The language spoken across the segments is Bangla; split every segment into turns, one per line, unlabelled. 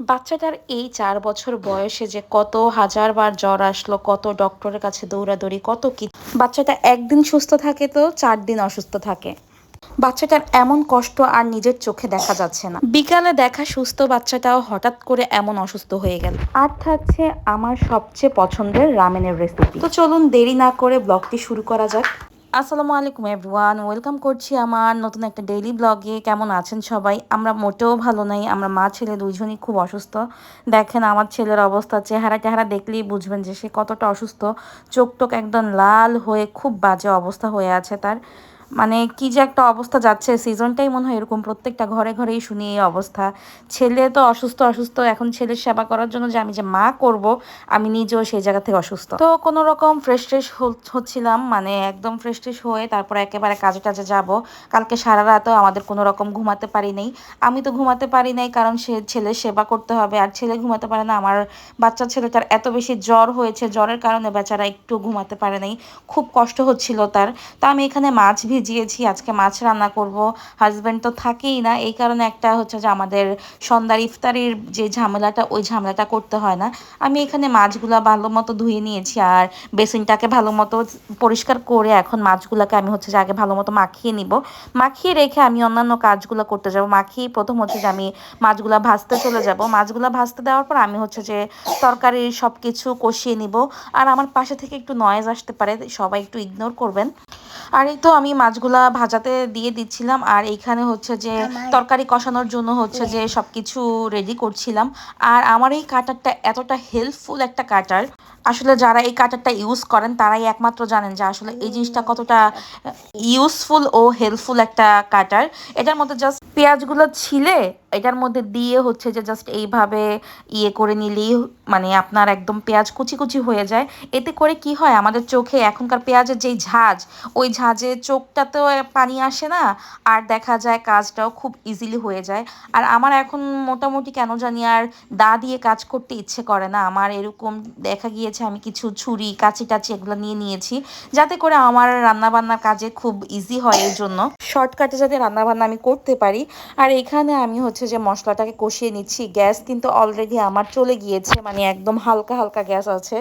বাচ্চাটার এই চার বছর বয়সে যে কত হাজার বার জ্বর আসলো, কত ডক্টরের কাছে দৌড়াদৌড়ি, কত কি। বাচ্চাটা একদিন সুস্থ থাকে তো চার দিন অসুস্থ থাকে। বাচ্চাটার এমন কষ্ট আর নিজের চোখে দেখা যাচ্ছে না। বিকালে দেখা সুস্থ বাচ্চাটাও হঠাৎ করে এমন অসুস্থ হয়ে গেল। আর থাকছে আমার সবচেয়ে পছন্দের রামেনের রেসিপি তো চলুন দেরি না করে ব্লগটি শুরু করা যাক। আসসালামু আলাইকুম এভরিওয়ান ওয়েলকাম করছি আমার নতুন একটা ডেইলি ব্লগে কেমন আছেন সবাই? আমরা মোটেও ভালো নাই। আমরা মা ছেলে দুইজনই খুব অসুস্থ। দেখেন আমার ছেলের অবস্থা, চেহারা টেহারা দেখলেই বুঝবেন যে সে কতটা অসুস্থ। চোখ টোক একদম লাল হয়ে খুব বাজে অবস্থা হয়ে আছে তার। মানে কি যে একটা অবস্থা যাচ্ছে সিজনটাই মনে হয় এরকম প্রত্যেকটা ঘরে ঘরেই শুনি এই অবস্থা। ছেলে তো অসুস্থ অসুস্থ, এখন ছেলের সেবা করার জন্য যে আমি যে মা করব, আমি নিজেও সেই জায়গা থেকে অসুস্থ। তো কোনো রকম ফ্রেশ ট্রেশ হচ্ছিলাম মানে একদম ফ্রেশ ট্রেশ হয়ে তারপর একেবারে কাজে টাজে যাব। কালকে সারা রাতও আমাদের কোনো রকম ঘুমাতে পারি নাই। আমি তো ঘুমাতে পারি নাই, কারণ সে ছেলের সেবা করতে হবে। আর ছেলে ঘুমাতে পারে না, আমার বাচ্চা ছেলেটার এত বেশি জ্বর হয়েছে, জ্বরের কারণে বেচারা একটু ঘুমাতে পারে নাই। খুব কষ্ট হচ্ছিল তার। তো আমি এখানে মাছ ভিজিয়েছি, আজকে মাছ রান্না করব। হাজব্যান্ড তো থাকেই না, এই কারণে একটা হচ্ছে যে আমাদের সন্ধ্যার ইফতারির যে ঝামেলাটা, ওই ঝামেলাটা করতে হয় না। আমি এখানে মাছগুলা ভালো মতো ধুয়ে নিয়েছি আর বেসিনটাকে ভালো মতো পরিষ্কার করে এখন মাছগুলোকে আমি হচ্ছে যে আগে ভালো মতো মাখিয়ে নিব। মাখিয়ে রেখে আমি অন্যান্য কাজগুলো করতে যাব। মাখিয়ে প্রথম হচ্ছে যে আমি মাছগুলা ভাজতে চলে যাব। মাছগুলা ভাজতে দেওয়ার পর আমি হচ্ছে যে তরকারির সব কিছু কষিয়ে নিব। আর আমার পাশে থেকে একটু নয়েজ আসতে পারে, সবাই একটু ইগনোর করবেন। আর এই তো আমি মাছগুলা ভাজাতে দিয়ে দিচ্ছিলাম আর এইখানে হচ্ছে যে তরকারি কষানোর জন্য হচ্ছে যে সব কিছু রেডি করছিলাম। আর আমার এই কাটারটা এতটা হেল্পফুল একটা কাটার। আসলে যারা এই কাটারটা ইউজ করেন তারাই একমাত্র জানেন যে আসলে এই জিনিসটা কতটা ইউজফুল ও হেল্পফুল একটা কাটার। এটার মধ্যে জাস্ট পেঁয়াজগুলো ছিলে এটার মধ্যে দিয়ে হচ্ছে যে জাস্ট এইভাবে ইয়ে করে নিলেই মানে আপনার একদম পেঁয়াজ কুচি কুচি হয়ে যায়। এতে করে কি হয়? আমাদের চোখে এখনকার পেঁয়াজের যেই ঝাঁজ, ওই ঝাঁজে চোখটাতেও পানি আসে না, আর দেখা যায় কাজটাও খুব ইজিলি হয়ে যায়। আর আমার এখন মোটামুটি কেন জানি আর দা দিয়ে কাজ করতে ইচ্ছে করে না। আমার এরকম দেখা গিয়েছে আমি কিছু ছুরি, কাচি টাচি এগুলো নিয়ে নিয়েছি, যাতে করে আমার রান্নাবান্নার কাজে খুব ইজি হয় এই জন্য। শর্টকাটে যাতে রান্নাবান্না আমি করতে পারি। আর এখানে আমি হচ্ছে যে মশলাটাকে কষিয়ে নিচ্ছি। গ্যাস কিন্তু অলরেডি আমার চলে গিয়েছে মানে একদম হালকা হালকা গ্যাস আছে।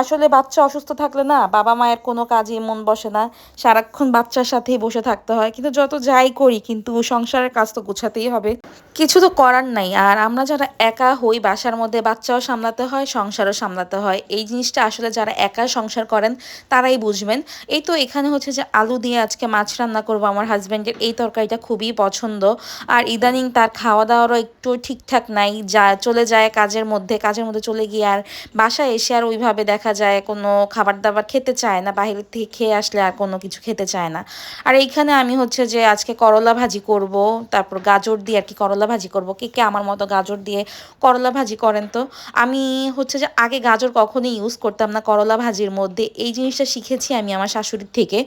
আসলে বাচ্চা অসুস্থ থাকলে না, বাবা মায়ের কোনো কাজে মন বসে না। সারাক্ষণ বাচ্চার সাথেই বসে থাকতে হয়। কিন্তু যত যাই করি, কিন্তু সংসারের কাজ তো গুছাতেই হবে। কিছু তো করার নাই। আর আমরা যারা একা হই, বাসার মধ্যে বাচ্চাও সামলাতে হয়, সংসারও সামলাতে হয়। এই জিনিসটা আসলে যারা একা সংসার করেন, তারাই বুঝবেন। এই তো এখানে হচ্ছে যে আলু দিয়ে আজকে মাছ রান্না করব আমার হাজব্যান্ডের এই তরকারিটা খুবই পছন্দ। আর ইদানিং তার খাওয়া দাওয়ারও একটু ঠিকঠাক নাই, যা চলে যায় কাজের মধ্যে কাজের মধ্যে চলে গিয়ে আর বাসায় এসে আর ওইভাবে দেখা যায় কোনো খাবার দাবার খেতে চায় না বাইরের থেকে খেয়ে আসলে আর কোনো কিছু খেতে চায় না। আর এইখানে আমি হচ্ছে যে আজকে করলা ভাজি করব, তারপর গাজর দিয়ে আর কি করলা ভাজি করব। কে কে আমার মতো গাজর দিয়ে করলা ভাজি করেন তো? আমি হচ্ছে যে আগে গাজর কখনোই ইউজ করতাম না, করলা ভাজির মধ্যে। এই জিনিসটা শিখেছি আমি আমার শাশুড়ির থেকে।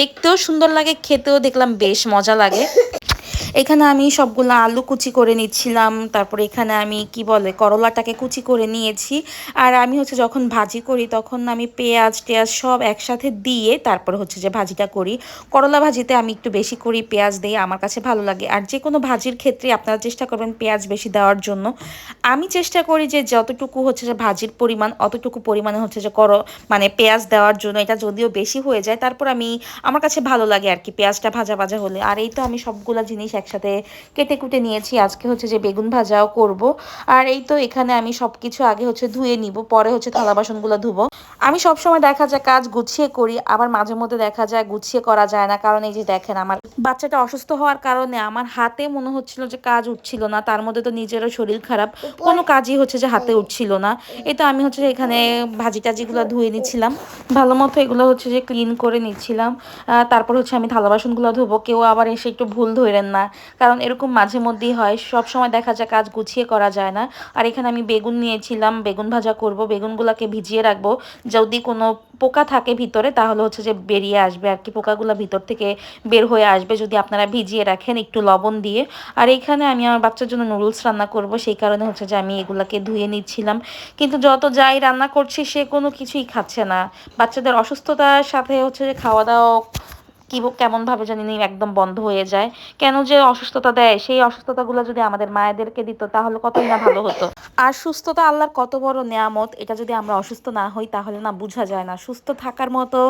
দেখতেও সুন্দর লাগে, খেতেও দেখলাম বেশ মজা লাগে। এখানে আমি সবগুলো আলু কুচি করে নিচ্ছিলাম, তারপর এখানে আমি, কি বলে, করলাটাকে কুচি করে নিয়েছি। আর আমি হচ্ছে যখন ভাজি করি, তখন আমি পেঁয়াজ টেয়াজ সব একসাথে দিয়ে তারপর হচ্ছে যে ভাজিটা করি। করলা ভাজিতে আমি একটু বেশি করি, পেঁয়াজ দিই আমার কাছে ভালো লাগে। আর যে কোনো ভাজির ক্ষেত্রে আপনারা চেষ্টা করবেন পেঁয়াজ বেশি দেওয়ার জন্য। আমি চেষ্টা করি যে যতটুকু হচ্ছে যে ভাজির পরিমাণ, অতটুকু পরিমাণে হচ্ছে যে কর মানে পেঁয়াজ দেওয়ার জন্য, এটা যদিও বেশি হয়ে যায়, তারপর আমি, আমার কাছে ভালো লাগে আর কি, পেঁয়াজটা ভাজা ভাজা হলে। আর এই তো আমি সবগুলো জিনিস একসাথে কেটে কুটে নিয়েছি। আজকে হচ্ছে যে বেগুন ভাজাও করব। আর এই তো এখানে আমি সব কিছু আগে হচ্ছে ধুয়ে নিব, পরে হচ্ছে থালা বাসনগুলো ধুবো। আমি সব সময় দেখা যায় কাজ গুছিয়ে করি, আবার মাঝে মধ্যে দেখা যায় গুছিয়ে করা যায় না। কারণ এই যে দেখেন আমার বাচ্চাটা অসুস্থ হওয়ার কারণে আমার হাতে মনে হচ্ছিল যে কাজ উঠছিল না, তার মধ্যে তো নিজেরও শরীর খারাপ। কোনো কাজই হচ্ছে যে হাতে উঠছিল না। এই তো আমি হচ্ছে এখানে ভাজি টাজিগুলো ধুয়ে নিচ্ছিলাম। ভালো মতো এগুলো হচ্ছে যে ক্লিন করে নিচ্ছিলাম। তারপর হচ্ছে আমি থালা বাসনগুলো ধুবো। কেউ আবার এসে একটু ভুল ধরেন না। কারণ এরকম মাঝে মধ্যেই হয়, সব সময় দেখা যায় কাজ গুছিয়ে করা যায় না। আর এখানে আমি বেগুন নিয়েছিলাম, বেগুন ভাজা করব, বেগুনগুলোকে ভিজিয়ে রাখব। যদি কোনো পোকা থাকে ভিতরে, তাহলে হচ্ছে যে বেরিয়ে আসবে আর কি, পোকাগুলো ভিতর থেকে বের হয়ে আসবে যদি আপনারা ভিজিয়ে রাখেন একটু লবণ দিয়ে। আর এখানে আমি আমার বাচ্চার জন্য নুডলস রান্না করব, সেই কারণে হচ্ছে যে আমি এগুলাকে ধুয়ে নিচ্ছিলাম। কিন্তু যত যাই রান্না করছি, সে কোনো কিছুই খাচ্ছে না। বাচ্চাদের অসুস্থতার সাথে হচ্ছে যে খাওয়া দাওয়া কি কেমনভাবে জানি নি একদম বন্ধ হয়ে যায়। কেন যে অসুস্থতা দেয়, সেই অসুস্থতাগুলো যদি আমাদের মায়েদেরকে দিত, তাহলে কতই না ভালো হতো। আর সুস্থতা আল্লাহর কত বড় নেয়ামত, এটা যদি আমরা অসুস্থ না হই, তাহলে না বোঝা যায় না। সুস্থ থাকার মতো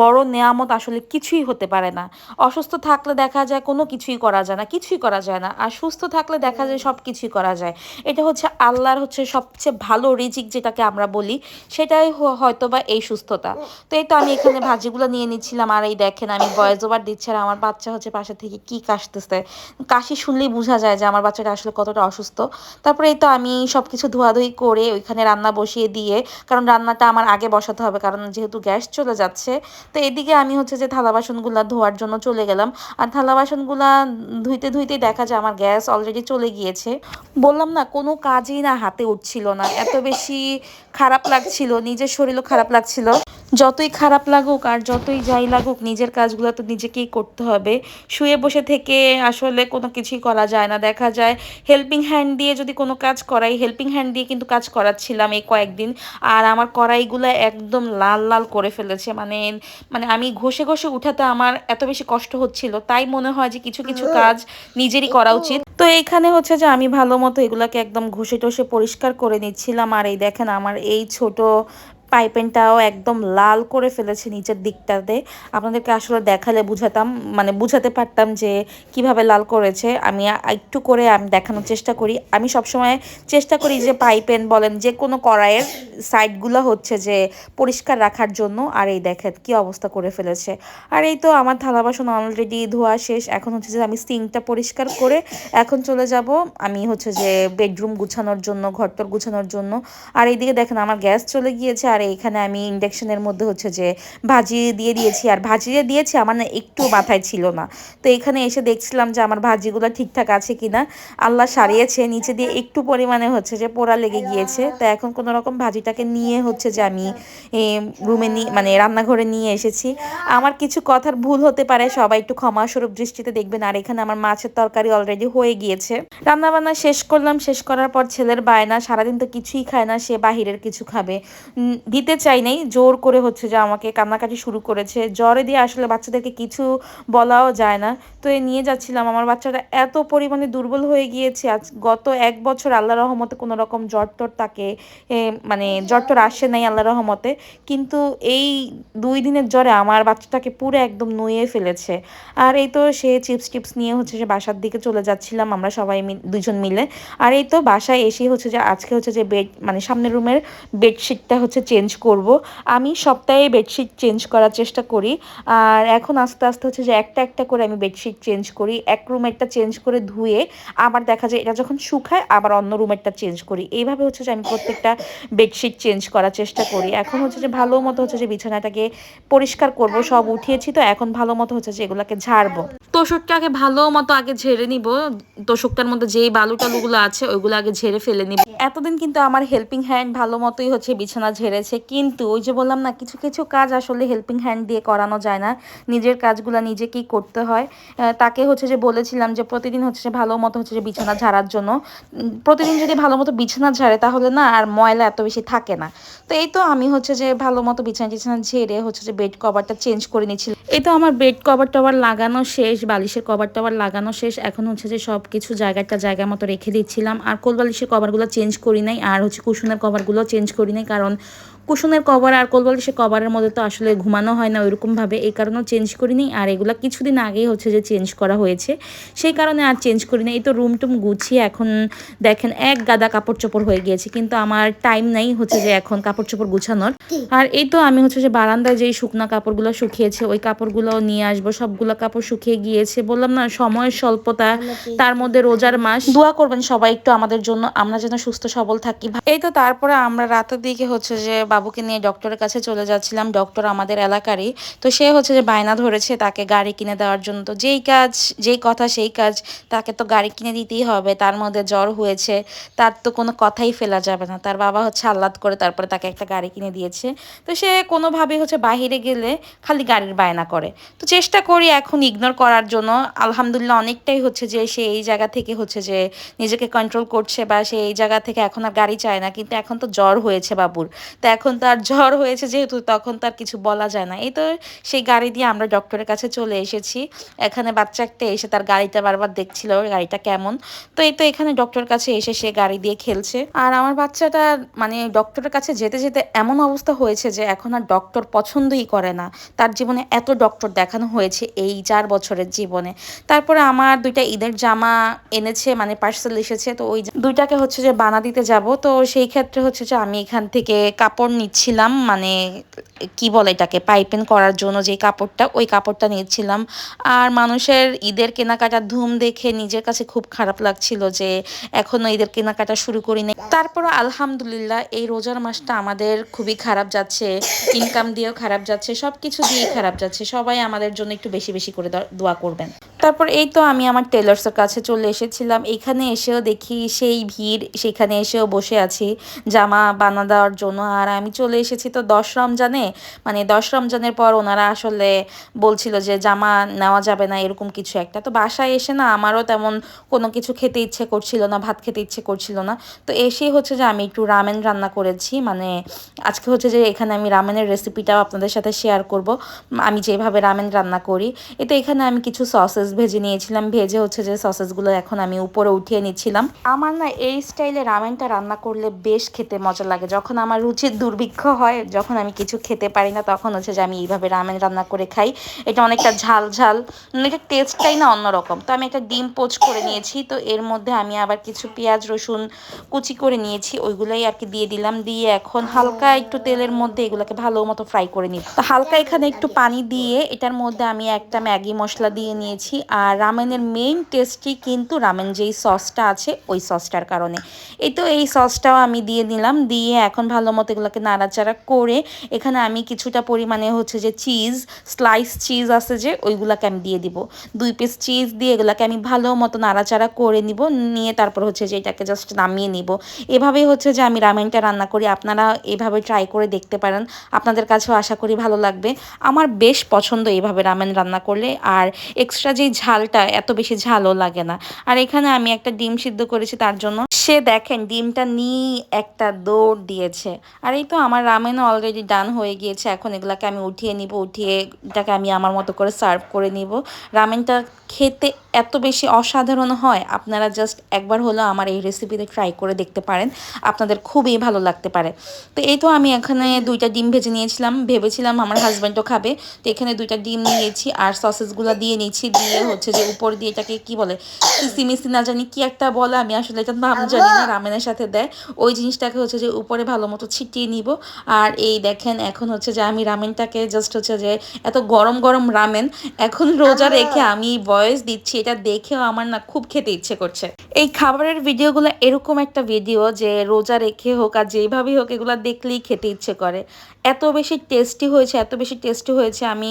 বড় নেয়ামত আসলে কিছুই হতে পারে না। অসুস্থ থাকলে দেখা যায় কোনো কিছুই করা যায় না, কিছুই করা যায় না। আর সুস্থ থাকলে দেখা যায় সব কিছুই করা যায়। এটা হচ্ছে আল্লাহর হচ্ছে সবচেয়ে ভালো রিজিক, যেটাকে আমরা বলি। সেটাই হয়তো বা এই সুস্থতা। তো এই তো আমি এখানে ভাজিগুলো নিয়ে নিচ্ছিলাম। আর এই দেখেন আমি ভয়েস ওভার দিচ্ছি আর আমার বাচ্চা হচ্ছে পাশে থেকে কি কাশতেছে। কাশি শুনলেই বোঝা যায় যে আমার বাচ্চাটা আসলে কতটা অসুস্থ। তারপরে এই তো আমি সব কিছু ধোয়াধুয়ি করে ওইখানে রান্না বসিয়ে দিয়ে, কারণ রান্নাটা আমার আগে বসাতে হবে, কারণ যেহেতু গ্যাস চলে যাচ্ছে, তো এদিকে আমি হচ্ছে যে থালা বাসনগুলো ধোয়ার জন্য চলে গেলাম। আর থালা বাসনগুলা ধুইতে ধুইতে দেখা যায় আমার গ্যাস অলরেডি চলে গিয়েছে। বললাম না, কোনো কাজই না হাতে উঠছিল না। এত বেশি খারাপ লাগছিল, নিজের শরীরও খারাপ লাগছিল। যতই খারাপ লাগুক আর যতই যাই লাগুক, নিজের কাজগুলো তো নিজেকেই করতে হবে। শুয়ে বসে থেকে আসলে কোনো কিছুই করা যায় না। দেখা যায় হেল্পিং হ্যান্ড দিয়ে যদি কোনো কাজ করাই হেল্পিং হ্যান্ড দিয়ে কিন্তু কাজ করাচ্ছিলাম এই কয়েকদিন। আর আমার কড়াইগুলো একদম লাল লাল করে ফেলেছে। মানে মানে আমি ঘষে ঘষে উঠাতে আমার এত বেশি কষ্ট হচ্ছিল। তাই মনে হয় যে কিছু কিছু কাজ নিজেরই করা উচিত। তো এখানে হচ্ছে যে আমি ভালো মতো এগুলাকে একদম ঘষে, টষে পরিষ্কার করে নিচ্ছিলাম। আর এই দেখেন, আমার এই ছোট পাইপেনটাও একদম লাল করে ফেলেছে নিচের দিকটাতে। আপনাদেরকে আসলে দেখালে বুঝাতাম মানে বুঝাতে পারতাম যে কীভাবে লাল করেছে। আমি একটু করে আমি, দেখানোর চেষ্টা করি। আমি সবসময় চেষ্টা করি যে পাইপেন বলেন, যে কোনো কড়াইয়ের সাইডগুলো হচ্ছে যে পরিষ্কার রাখার জন্য। আর এই দেখেন কি অবস্থা করে ফেলেছে। আর এই তো আমার থালা বাসন অলরেডি ধোয়া শেষ। এখন হচ্ছে যে আমি সিঙ্কটা পরিষ্কার করে এখন চলে যাব। আমি হচ্ছে যে বেডরুম গুছানোর জন্য ঘরটর গুছানোর জন্য। আর এইদিকে দেখেন আমার গ্যাস চলে গিয়েছে। আর এখানে আমি ইন্ডাকশনের মধ্যে হচ্ছে যে ভাজি দিয়ে দিয়েছি। আর ভাজি যে দিয়েছি, আমার না একটু মাথায় ছিল না। তো এখানে এসে দেখছিলাম যে আমার ভাজিগুলো ঠিকঠাক আছে কিনা। আল্লাহ সারিয়েছে, নিচে দিয়ে একটু পরিমাণে হচ্ছে যে পোড়া লেগে গিয়েছে। তো এখন কোনো রকম ভাজিটাকে নিয়ে হচ্ছে যে আমি রুমে নিয়ে মানে রান্নাঘরে নিয়ে এসেছি। আমার কিছু কথার ভুল হতে পারে, সবাই একটু ক্ষমাস্বরূপ দৃষ্টিতে দেখবেন। আর এখানে আমার মাছের তরকারি অলরেডি হয়ে গিয়েছে। রান্নাবান্না শেষ করলাম। শেষ করার পর ছেলের বায়না, সারাদিন তো কিছুই খায় না, সে বাহিরের কিছু খাবে। দিতে চাই নাই, জোর করে হচ্ছে যে আমাকে কান্নাকাটি শুরু করেছে। জ্বরে দিয়ে আসলে বাচ্চাদেরকে কিছু বলাও যায় না। তো এ নিয়ে যাচ্ছিলাম। আমার বাচ্চাটা এত পরিমাণে দুর্বল হয়ে গিয়েছে। আজ গত এক বছর আল্লাহ রহমতে কোনো রকম জ্বর টর তাকে মানে জ্বর টর আসে নাই আল্লাহ রহমতে। কিন্তু এই দুই দিনের জ্বরে আমার বাচ্চাটাকে পুরো একদম নুয়ে ফেলেছে। আর এই তো সে চিপস টিপস নিয়ে হচ্ছে সে বাসার দিকে চলে যাচ্ছিলাম আমরা সবাই দুজন মিলে। আর এই তো বাসায় এসে হচ্ছে যে আজকে হচ্ছে যে বেড মানে সামনের রুমের বেডশিটটা হচ্ছে চেঞ্জ করব। আমি সপ্তাহে বেডশিট চেঞ্জ করার চেষ্টা করি। আর এখন আস্তে আস্তে হচ্ছে যে একটা একটা করে আমি বেডশিট চেঞ্জ করি। এক রুমেরটা চেঞ্জ করে ধুয়ে আবার দেখা যায় এটা যখন শুকায় আবার অন্য রুমেরটা চেঞ্জ করি। এইভাবে হচ্ছে যে আমি প্রত্যেকটা বেডশিট চেঞ্জ করার চেষ্টা করি। এখন হচ্ছে যে ভালো মতো হচ্ছে যে বিছানাটাকে পরিষ্কার করব সব উঠিয়েছি তো এখন ভালো মতো হচ্ছে যে এগুলোকে ঝাড়বো। তোষকটাকে ভালো মতো আগে ঝেড়ে নিব। তোষকটার মধ্যে যেই বালু টালুগুলো আছে ওইগুলো আগে ঝেড়ে ফেলে নিব। এতদিন কিন্তু আমার হেল্পিং হ্যান্ড ভালো মতোই হচ্ছে বিছানা ঝেড়েছে কিন্তু ওই যে বললাম না, কিছু কিছু কাজ আসলে হেল্পিং হ্যান্ড দিয়ে করানো যায় না। নিজের কাজগুলো নিজেকেই করতে হয়? তাকে হচ্ছে যে বলেছিলাম যে প্রতিদিন হচ্ছে যে ভালো মতো হচ্ছে যে বিছানা ঝাড়ার জন্য। প্রতিদিন যদি ভালো মতো বিছানা ঝাড়ে তাহলে না আর ময়লা এত বেশি থাকে না। তো এই তো আমি হচ্ছে যে ভালো মতো বিছানা টিছানা ঝেড়ে হচ্ছে যে বেড কভারটা চেঞ্জ করে নিচ্ছিলাম এই তো আমার বেড কভার টভার লাগানো শেষ, বালিশের কভার টভার লাগানো শেষ। এখন হচ্ছে যে সব কিছু জায়গাটা জায়গা মতো রেখে দিচ্ছিলাম। আর কোল বালিশের কভারগুলো চেঞ্জ করি নাই, আর হচ্ছে কুশনের কভারগুলো চেঞ্জ করি নাই। কারণ কুশনের কভার আর কোলবালিশের কভারের মধ্যে তো আসলে ঘুমানো হয় না, ওইরকমভাবে এই কারণেও চেঞ্জ করিনি। আর এগুলো কিছুদিন আগেই হচ্ছে যে চেঞ্জ করা হয়েছে। সেই কারণে আর চেঞ্জ করিনি। এই তো রুম টুম গুছিয়ে এখন দেখেন এক গাদা কাপড় চোপড় হয়ে গিয়েছে, কিন্তু আমার টাইম নাই হচ্ছে যে এখন কাপড় চোপড় গুছানোর। আর এই তো আমি হচ্ছে যে বারান্দায় যেই শুকনা কাপড়গুলো শুকিয়েছে, ওই কাপড়গুলো নিয়ে আসব। সবগুলো কাপড় শুকিয়ে গিয়েছে। বললাম না, সময়ের স্বল্পতা, তার মধ্যে রোজার মাস। দোয়া করবেন সবাই একটু আমাদের জন্য, আমরা যেন সুস্থ সবল থাকি। এই তো তারপরে আমরা রাতের দিকে হচ্ছে যে বাবুকে নিয়ে ডক্টরের কাছে চলে যাচ্ছিলাম ডক্টর আমাদের এলাকারই। তো সে হচ্ছে যে বায়না ধরেছে তাকে গাড়ি কিনে দেওয়ার জন্য। তো যেই কাজ, যেই কথা সেই কাজ, তাকে তো গাড়ি কিনে দিতেই হবে, তার মধ্যে জ্বর হয়েছে, তার তো কোনো কথাই ফেলা যাবে না। তার বাবা হচ্ছে আহ্লাদ করে তারপরে তাকে একটা গাড়ি কিনে দিয়েছে। তো সে কোনোভাবে হচ্ছে বাহিরে গেলে খালি গাড়ির বায়না করে। তো চেষ্টা করি এখন ইগনোর করার জন্য। আলহামদুলিল্লাহ অনেকটাই হচ্ছে যে সে এই জায়গা থেকে হচ্ছে যে নিজেকে কন্ট্রোল করছে বা সে এই জায়গা থেকে এখন আর গাড়ি চায় না। কিন্তু এখন তো জ্বর হয়েছে বাবুর। তো এখন এখন তার জ্বর হয়েছে যেহেতু তখন তার কিছু বলা যায় না। এই তো সেই গাড়ি দিয়ে আমরা ডক্টরের কাছে চলে এসেছি। এখানে বাচ্চা একটা এসে তার গাড়িটা বারবার দেখছিল গাড়িটা কেমন। তো এই তো এখানে ডক্টরের কাছে এসে সে গাড়ি দিয়ে খেলছে। আর আমার বাচ্চাটা মানে ডক্টরের কাছে যেতে যেতে এমন অবস্থা হয়েছে যে এখন আর ডক্টর পছন্দই করে না। তার জীবনে এত ডক্টর দেখানো হয়েছে এই চার বছরের জীবনে। তারপরে আমার দুইটা ঈদের জামা এনেছে মানে পার্সেল এসেছে। তো ওই দুইটাকে হচ্ছে যে বানা দিতে যাব। তো সেই ক্ষেত্রে হচ্ছে যে আমি এখান থেকে কাপড় নিচ্ছিলাম মানে কি বলে এটাকে, পাইপেন করার জন্য যে কাপড়টা, ওই কাপড়টা নিচ্ছিলাম। আর মানুষের ঈদের কেনাকাটার ধুম দেখে নিজের কাছে খুব খারাপ লাগছিল যে এখনও ঈদের কেনাকাটা শুরু করি নাই তারপর আলহামদুলিল্লাহ এই রোজার মাসটা আমাদের খুবই খারাপ যাচ্ছে ইনকাম দিয়েও খারাপ যাচ্ছে সব কিছু দিয়েই খারাপ যাচ্ছে। সবাই আমাদের জন্য একটু বেশি বেশি করে দোয়া করবেন। তারপর এই তো আমি আমার টেলার্সের কাছে চলে এসেছিলাম। এখানে এসেও দেখি সেই ভিড়, সেখানে এসেও বসে আছি, জামা বানা দেওয়ার জন্য। আর আমি চলে এসেছি তো দশ রমজানে। মানে দশ রমজানের পর ওনারা আসলে বলছিল যে জামা নেওয়া যাবে না, এরকম কিছু একটা। তো বাসায় এসে না আমারও তেমন কোনো কিছু খেতে ইচ্ছে করছিল না, ভাত খেতে ইচ্ছে করছিল না। তো এসেই হচ্ছে যে আমি একটু রামেন রান্না করেছি। মানে আজকে হচ্ছে যে এখানে আমি রামেনের রেসিপিটাও আপনাদের সাথে শেয়ার করব। আমি যেভাবে রামেন রান্না করি। এতে এখানে আমি কিছু সসেস ভেজে নিয়েছিলাম, ভেজে হচ্ছে যে সসেসগুলো এখন আমি উপরে উঠিয়ে নিচ্ছিলাম। আমার না এই স্টাইলে রামেনটা রান্না করলে বেশ খেতে মজা লাগে। যখন আমার রুচির দুর্ভিক্ষ হয়, যখন আমি কিছু খেতে পারি না, তখন হচ্ছে যে আমি এইভাবে রামেন রান্না করে খাই। এটা অনেকটা ঝাল ঝাল এটা টেস্টটাই না অন্যরকম। তো আমি একটা ডিম পোচ করে নিয়েছি, তো এর মধ্যে আমি আবার কিছু পেঁয়াজ, রসুন কুচি করে নিয়েছি, ওইগুলোই আর কি দিয়ে দিলাম। দিয়ে এখন হালকা একটু তেলের মধ্যে এগুলোকে ভালো মতো ফ্রাই করে নিই তো হালকা এখানে একটু পানি দিয়ে এটার মধ্যে আমি একটা ম্যাগি মশলা দিয়ে নিয়েছি। আর রামেনের মেইন টেস্টই কিন্তু রামেন যেই সসটা আছে, ওই সসটার কারণে। এই তো এই সসটাও আমি দিয়ে দিলাম, দিয়ে এখন ভালো মতো এগুলোকে নাড়াচাড়া করে এখানে আমি কিছুটা পরিমাণে হচ্ছে যে চিজ স্লাইস চিজ আছে যে, ওইগুলোকে আমি দিয়ে দিব। দুই পিস চিজ দিয়ে এগুলোকে আমি ভালো মতো নাড়াচাড়া করে নিব, নিয়ে তারপর হচ্ছে যে এটাকে জাস্ট নামিয়ে নিব। এভাবেই হচ্ছে যে আমি রামেনটা রান্না করি, আপনারা এভাবে ট্রাই করে দেখতে পারেন। আপনাদের কাছেও আশা করি ভালো লাগবে। আমার বেশ পছন্দ এইভাবে রামেন রান্না করলে। আর এক্সট্রা যে ঝালটা এত বেশি ঝালও লাগে না। আর এখানে আমি একটা ডিম সিদ্ধ করেছি, তার জন্য সে দেখেন ডিমটা নিয়ে একটা দৌড় দিয়েছে। আর এই তো আমার রামেনও অলরেডি ডান হয়ে গিয়েছে, এখন এগুলাকে আমি উঠিয়ে নিব, উঠিয়ে এটাকে আমি আমার মতো করে সার্ভ করে নিব। রামেনটা খেতে এত বেশি অসাধারণ হয়, আপনারা জাস্ট একবার হলো আমার এই রেসিপিতে ট্রাই করে দেখতে পারেন, আপনাদের খুবই ভালো লাগতে পারে। তো এই তো আমি এখানে দুইটা ডিম ভেজে নিয়েছিলাম, ভেবেছিলাম আমার হাজব্যান্ডও খাবে। তো এখানে দুইটা ডিম নিয়েছি আর সসেসগুলো দিয়ে নিয়েছি, দিয়ে হচ্ছে যে উপর দিয়ে এটাকে কি বলে সিমিসি না জানি কি একটা বলে আমি আসলে এটা নাম জানি না রামেনের সাথে দেয়। ওই জিনিসটাকে হচ্ছে যে উপরে ভালো মতো ছিটিয়ে নিব। আর এই দেখেন এখন হচ্ছে যে আমি রামেনটাকে জাস্ট হচ্ছে যে এত গরম গরম রামেন এখন রোজা রেখে আমি ভয়েস দিচ্ছি এটা দেখেও আমার না খুব খেতে ইচ্ছে করছে। এই খাবারের ভিডিওগুলো এরকম একটা ভিডিও যে রোজা রেখে হোক আর যেভাবেই হোক এগুলো দেখলেই খেতে ইচ্ছে করে। এত বেশি টেস্টি হয়েছে এত বেশি টেস্টি হয়েছে আমি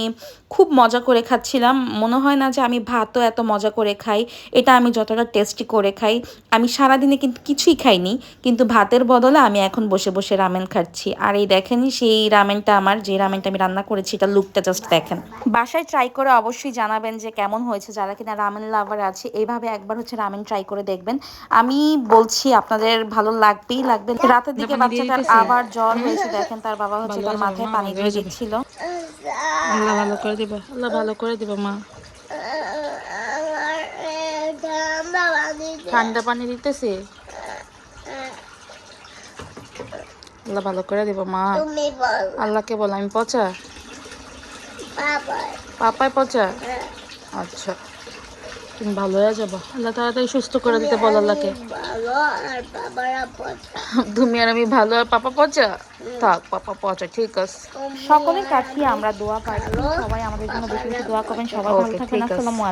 খুব মজা করে খাচ্ছিলাম। মনে হয় না যে আমি ভাতও এত মজা করে খাই এটা আমি যতটা টেস্টি করে খাই আমি সারাদিনে কিন্তু কিছুই খাইনি কিন্তু ভাতের বদলে আমি এখন বসে বসে রামেন খাচ্ছি। আর এই দেখেন সেই রামেনটা আমার যে রামেনটা আমি রান্না করেছি এটা লুকটা জাস্ট দেখেন। বাসায় ট্রাই করে অবশ্যই জানাবেন যে কেমন হয়েছে যারা কিনা রামেন লাভার আছে এইভাবে একবার হচ্ছে রামেন ট্রাই করে দেখবেন। আমি বলছি আপনাদের ভালো লাগবেই লাগবে। রাতের দিকে বাচ্চাটার আবার জ্বর হয়েছে দেখেন তার বাবা হচ্ছে তার মাথায় পানি দিয়ে দিচ্ছিল।
আল্লাহ ভালো করে দিবা আল্লাহ ভালো করে দিবা মা। ঠান্ডা পানি দিতেছে। আল্লাহ ভালো করে দিব মা।
আল্লাহ কে
আল্লাহকে বল আমি পচা? পাপায় পচা? আচ্ছা। তুমি ভালো হয়ে যাব আল্লাহ তাড়াতাড়ি সুস্থ করে দিতে বল আল্লাহকে।
আর
তুমি আর আমি ভালো আর পাপা পচা? থাক পাপা পচা ঠিক আছে।
সকলের কাছে আমরা দোয়া পাই সবাই আমাদের জন্য বেশি বেশি দোয়া করবেন। সবাই ভালো থাকবেন আসসালামু